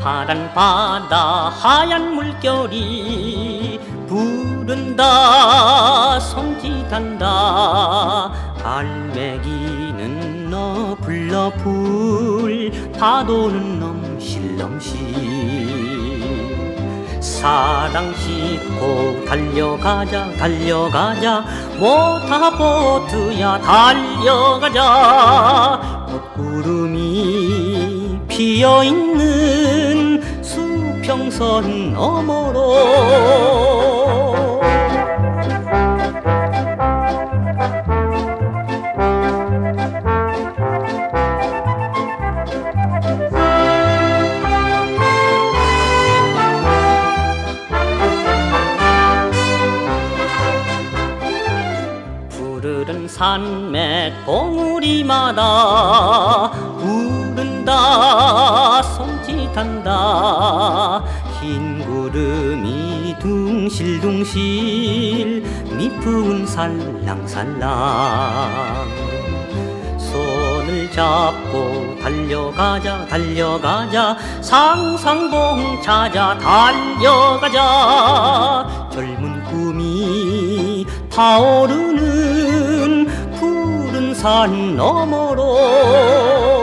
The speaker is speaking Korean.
바다 하얀 물결이 부른다. 손짓한다. 갈매기는 너 불러 불 파도는 넘실넘실. 사랑 싣고 달려가자 달려가자. 모타보트야 달려가자. 꽃구름이 피어있는 수평선 너머로. 푸르른 산맥 봉우리마다 부른다 손짓한다 흰 구름이 둥실둥실 미풍은 살랑살랑. 손을 잡고 달려가자 달려가자. 상상봉 찾아 달려가자. 젊은 꿈이 타오르는 푸른 산 너머로